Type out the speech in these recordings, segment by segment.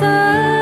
ส่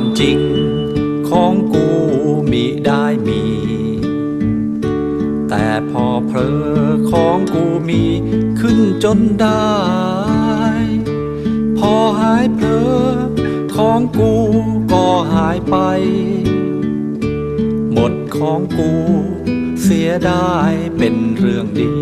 ความจริงของกูมิได้มี แต่พอเพลอของกูมีขึ้นจนได้ก็หายเพลอของกูก็หายไป หมดของกูเสียได้เป็นเรื่องดี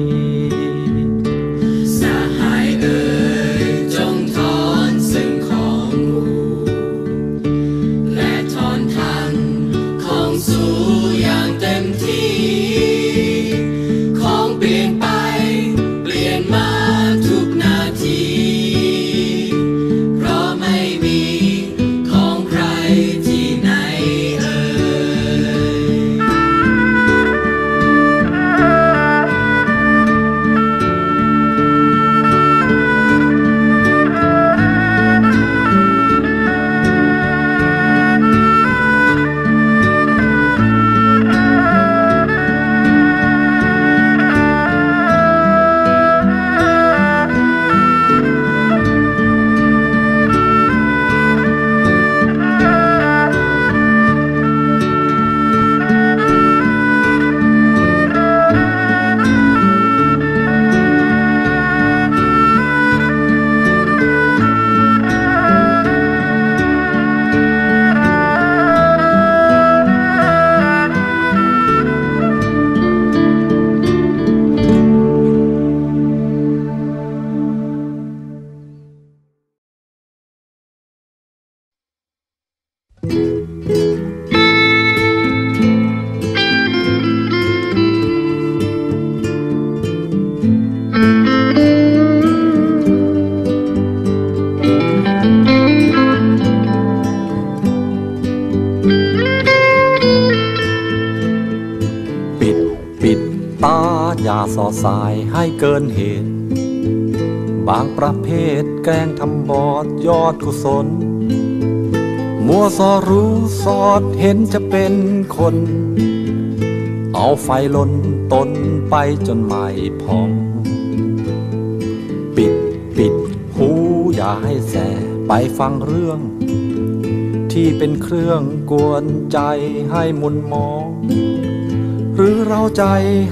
สายให้เกินเหตุ บางประเภทแกล้งทำบอดยอดกุศล มัวสอรู้สอดเห็นจะเป็นคน เอาไฟลนตนไปจนไม่พอง ปิดปิดหูอย่าให้แสไปฟังเรื่อง ที่เป็นเครื่องกวนใจให้มุนมอง หรือเราใจ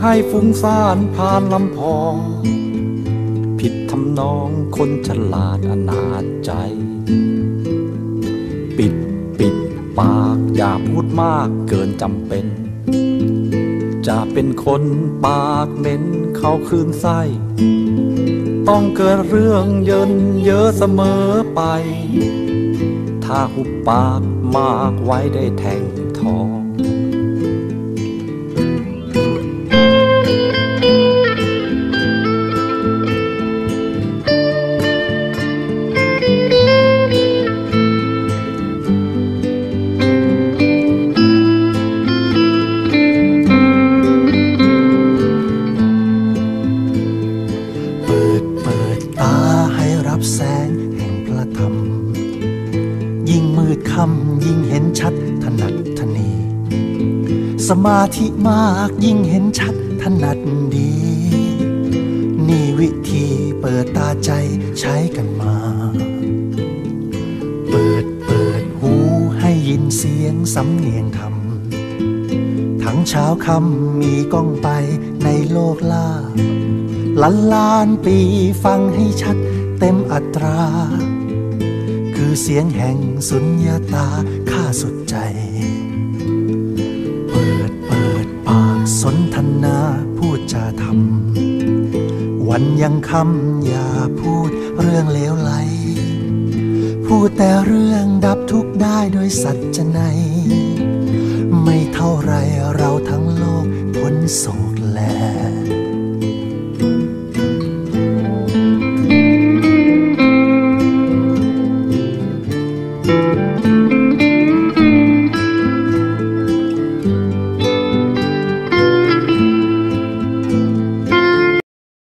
ให้ฟุ้งซ่านผ่านลำพอง ผิดทำนองคนฉลาดอนาจใจ ปิดปิดปากอย่าพูดมากเกินจำเป็น จะเป็นคนปากเหม็นเขาคลื่นไส้ ต้องเกิดเรื่องเยินเยอะเสมอไป ถ้าหุบปากมากไว้ได้แทงทอง ปิดเปิดตาให้รับแสงแห่งพระธรรม ยิ่งมืดค่ำยิ่งเห็นชัดถนัดทนี สมาธิมากยิ่งเห็นชัดถนัดดี นี่วิธีเปิดตาใจใช้กันมา เปิดเปิดหูให้ยินเสียงสำเนียงธรรม ทั้งเช้าคำมีก้องไปในโลกล่า ล้านล้านปีฟังให้ชัดเต็มอัตรา คือเสียงแห่งสุญญาตาข้าสุดใจ เปิดเปิดปากสนทนาพูดจาธรรม วันยังคำอย่าพูดเรื่องเลวไหล พูดแต่เรื่องดับทุกข์ได้โดยสัจจะในไม่เท่าไรเราทั้งโลกพ้นโศกแล